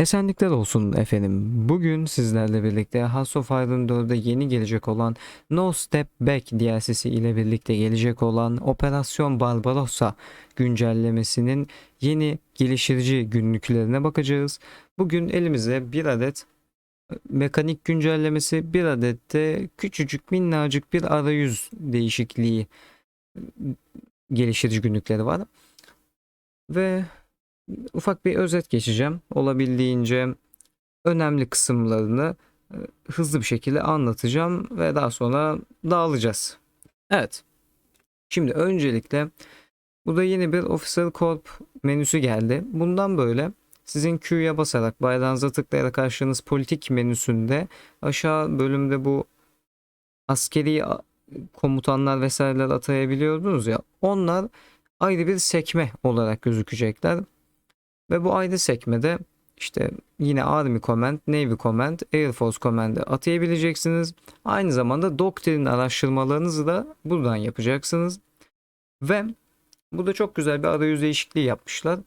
Esenlikler olsun efendim. Bugün sizlerle birlikte House of Iron 4'de yeni gelecek olan No Step Back DLC'si ile birlikte gelecek olan Operasyon Barbarossa güncellemesinin yeni geliştirici günlüklerine bakacağız. Bugün elimize bir adet mekanik güncellemesi, bir adet de küçücük minnacık bir arayüz değişikliği geliştirici günlükleri var. Ve ufak bir özet geçeceğim. Olabildiğince önemli kısımlarını e, hızlı bir şekilde anlatacağım ve daha sonra dağılacağız. Evet. Şimdi öncelikle burada yeni bir Officer Corp menüsü geldi. Bundan böyle sizin Q'ya basarak bayrağınıza tıklayarak açtığınız politik menüsünde aşağı bölümde bu askeri komutanlar vesaireler atayabiliyordunuz ya onlar ayrı bir sekme olarak gözükecekler. Ve bu ayrı sekmede işte yine Army Command, Navy Command, Air Force Command'ı atayabileceksiniz. Aynı zamanda doktrin araştırmalarınızı da buradan yapacaksınız. Ve burada çok güzel bir arayüz değişikliği yapmışlar.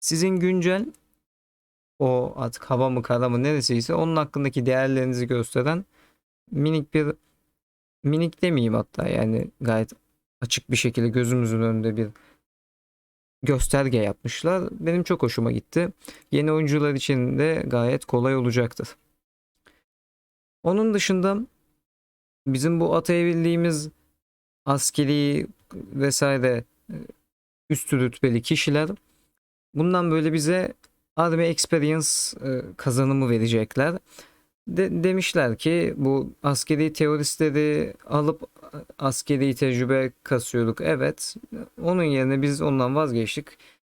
Sizin güncel o artık hava mı kara mı neresiyse onun hakkındaki değerlerinizi gösteren minik bir minik demeyeyim hatta yani gayet açık bir şekilde gözümüzün önünde bir gösterge yapmışlar. Benim çok hoşuma gitti. Yeni oyuncular için de gayet kolay olacaktır. Onun dışında bizim bu atayabildiğimiz askeri vesaire e, üst rütbeli kişiler bundan böyle bize Army Experience e, kazanımı verecekler. De, demişler ki bu askeri teoristleri alıp askeri tecrübe kasıyorduk. Evet. Onun yerine biz ondan vazgeçtik.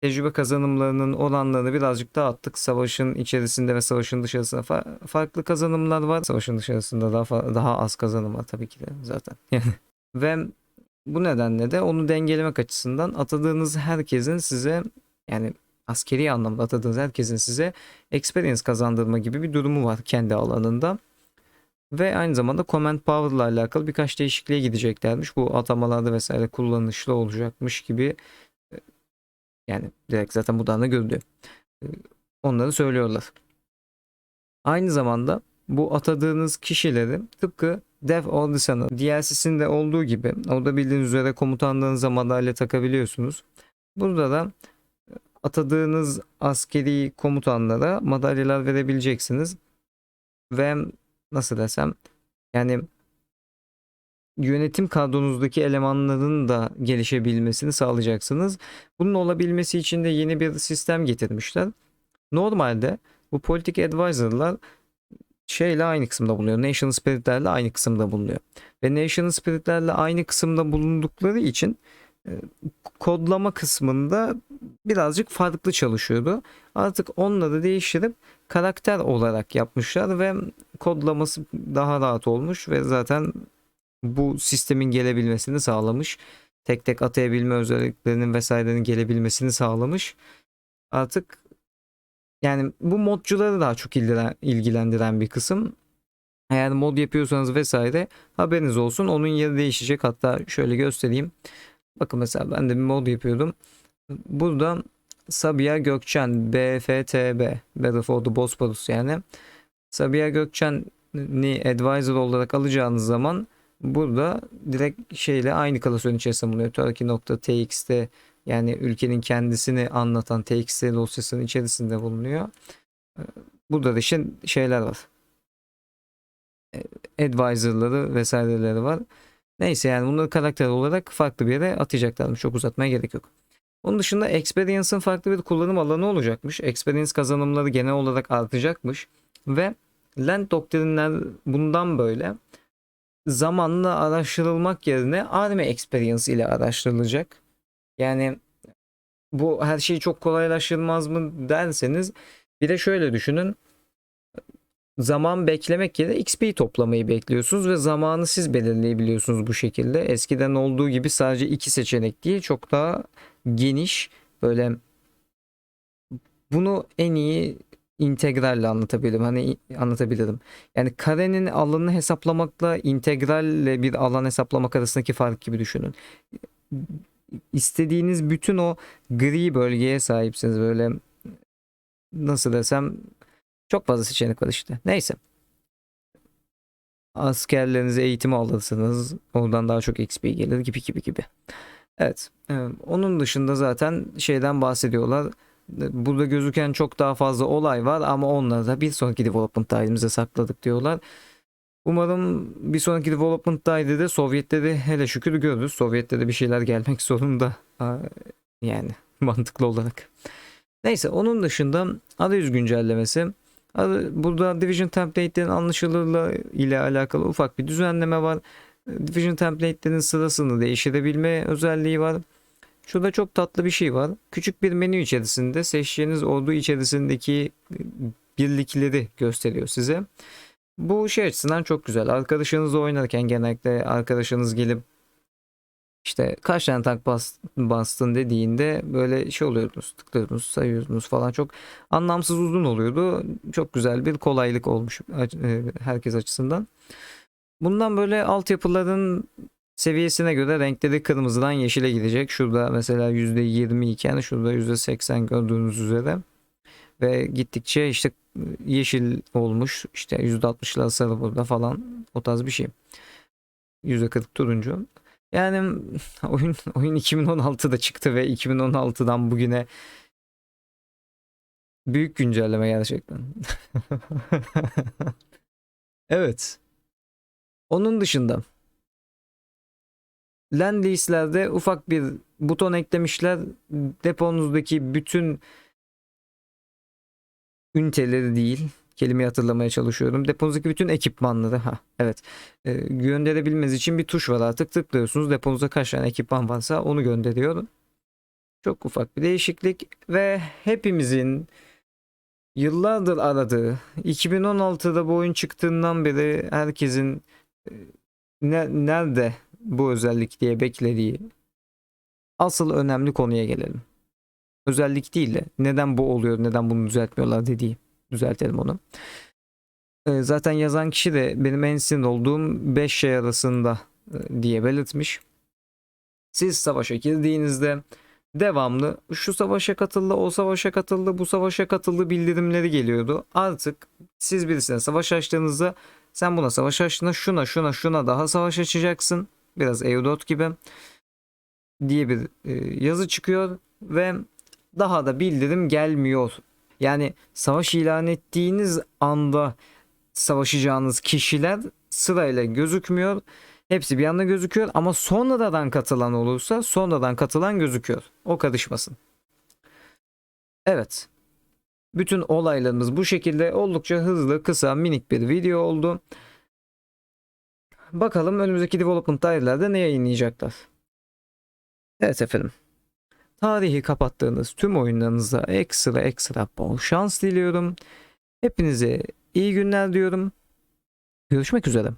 Tecrübe kazanımlarının oranlarını birazcık daha attık. Savaşın içerisinde ve savaşın dışarısında fa- farklı kazanımlar var. Savaşın dışarısında daha daha az kazanım var tabii ki de zaten. ve bu nedenle de onu dengelemek açısından atadığınız herkesin size yani askeri anlamda atadığınız herkesin size experience kazandırma gibi bir durumu var kendi alanında. Ve aynı zamanda Command Power ile alakalı birkaç değişikliğe gideceklermiş. Bu atamalarda vesaire kullanışlı olacakmış gibi e, yani direkt zaten buradan da görülüyor. E, Onları söylüyorlar. Aynı zamanda bu atadığınız kişileri tıpkı Dev Audition'ın DLC'sinde olduğu gibi orada bildiğiniz üzere komutanlığınıza madalya takabiliyorsunuz. Burada da atadığınız askeri komutanlara madalyalar verebileceksiniz. Ve nasıl desem yani yönetim kadronuzdaki elemanların da gelişebilmesini sağlayacaksınız. Bunun olabilmesi için de yeni bir sistem getirmişler. Normalde bu politik advisor'lar şeyle aynı kısımda bulunuyor. Nation Spirit'lerle aynı kısımda bulunuyor. Ve Nation Spirit'lerle aynı kısımda bulundukları için kodlama kısmında birazcık farklı çalışıyordu. Artık onları değiştirip karakter olarak yapmışlar ve kodlaması daha rahat olmuş ve zaten bu sistemin gelebilmesini sağlamış. Tek tek atayabilme özelliklerinin vesairenin gelebilmesini sağlamış. Artık yani bu modcuları daha çok ilgilen- ilgilendiren bir kısım. Eğer mod yapıyorsanız vesaire haberiniz olsun. Onun yeri değişecek. Hatta şöyle göstereyim. Bakın mesela ben de bir mod yapıyordum. Burada Sabiha Gökçen BFTB Battle for the Bosporus yani Sabiha Gökçen'i advisor olarak alacağınız zaman burada direkt şeyle aynı klasörün içerisinde bulunuyor. Turkey.txt'te yani ülkenin kendisini anlatan txt dosyasının içerisinde bulunuyor. Burada da işte şeyler var. Advisor'ları vesaireleri var. Neyse yani bunları karakter olarak farklı bir yere atacaklarmış. Çok uzatmaya gerek yok. Onun dışında Experience'ın farklı bir kullanım alanı olacakmış. Experience kazanımları genel olarak artacakmış. Ve Land doktrinler bundan böyle zamanla araştırılmak yerine Army Experience ile araştırılacak. Yani bu her şey çok kolaylaştırmaz mı derseniz bir de şöyle düşünün. Zaman beklemek yerine XP toplamayı bekliyorsunuz ve zamanı siz belirleyebiliyorsunuz bu şekilde. Eskiden olduğu gibi sadece iki seçenek değil çok daha geniş böyle bunu en iyi integralle anlatabilirim. Hani anlatabilirim. Yani karenin alanını hesaplamakla integralle bir alan hesaplamak arasındaki fark gibi düşünün. İstediğiniz bütün o gri bölgeye sahipsiniz böyle nasıl desem çok fazla seçenek var işte. Neyse. Askerlerinize eğitimi alırsınız. Oradan daha çok XP gelir gibi gibi gibi. Evet. e, Onun dışında zaten şeyden bahsediyorlar. Burada gözüken çok daha fazla olay var ama onları da bir sonraki development tarihimize sakladık diyorlar. Umarım bir sonraki development tarihinde de Sovyetleri hele şükür görürüz. Sovyetlere bir şeyler gelmek zorunda. Yani mantıklı olarak. Neyse onun dışında arayüz güncellemesi. Burada Division template'lerin anlaşılırlığı ile alakalı ufak bir düzenleme var. Division template'lerin sırasını değiştirebilme özelliği var. Şurada çok tatlı bir şey var. Küçük bir menü içerisinde seçeceğiniz ordu içerisindeki birlikleri gösteriyor size. Bu şey açısından çok güzel. Arkadaşınızla oynarken genellikle arkadaşınız gelip işte kaç tane tank bas, bastın dediğinde böyle şey oluyorsunuz, tıklıyorsunuz, sayıyorsunuz falan çok anlamsız uzun oluyordu. Çok güzel bir kolaylık olmuş e, herkes açısından. Bundan böyle altyapıların seviyesine göre renkleri kırmızıdan yeşile gidecek. Şurada mesela %20 iken şurada %80 gördüğünüz üzere. Ve gittikçe işte yeşil olmuş. İşte %60'lar sarı burada falan. O tarz bir şey. %40 turuncu. Yani oyun oyun 2016'da çıktı ve 2016'dan bugüne büyük güncelleme gerçekten. evet. Onun dışında Land ufak bir buton eklemişler. Deponuzdaki bütün üniteleri değil. Kelimeyi hatırlamaya çalışıyorum. Deponuzdaki bütün ekipmanları. Ha, evet. Ee, gönderebilmeniz için bir tuş var artık. Tıklıyorsunuz. Deponuzda kaç tane ekipman varsa onu gönderiyor. Çok ufak bir değişiklik ve hepimizin yıllardır aradığı 2016'da bu oyun çıktığından beri herkesin e, ne, nerede bu özellik diye beklediği asıl önemli konuya gelelim. Özellik değil de neden bu oluyor, neden bunu düzeltmiyorlar dediği. Düzeltelim onu. Ee, Zaten yazan kişi de benim en sinir olduğum 5 şey arasında e, diye belirtmiş. Siz savaşa girdiğinizde devamlı şu savaşa katıldı, o savaşa katıldı, bu savaşa katıldı bildirimleri geliyordu. Artık siz birisine savaş açtığınızda sen buna savaş açtığında şuna şuna şuna daha savaş açacaksın. Biraz Eudot gibi diye bir e, yazı çıkıyor ve daha da bildirim gelmiyor. Yani savaş ilan ettiğiniz anda savaşacağınız kişiler sırayla gözükmüyor. Hepsi bir anda gözüküyor ama sonradan katılan olursa sonradan katılan gözüküyor. O karışmasın. Evet. Bütün olaylarımız bu şekilde oldukça hızlı, kısa, minik bir video oldu. Bakalım önümüzdeki development tarihlerinde ne yayınlayacaklar. Evet efendim. Tarihi kapattığınız tüm oyunlarınıza ekstra ekstra bol şans diliyorum. Hepinize iyi günler diyorum. Görüşmek üzere.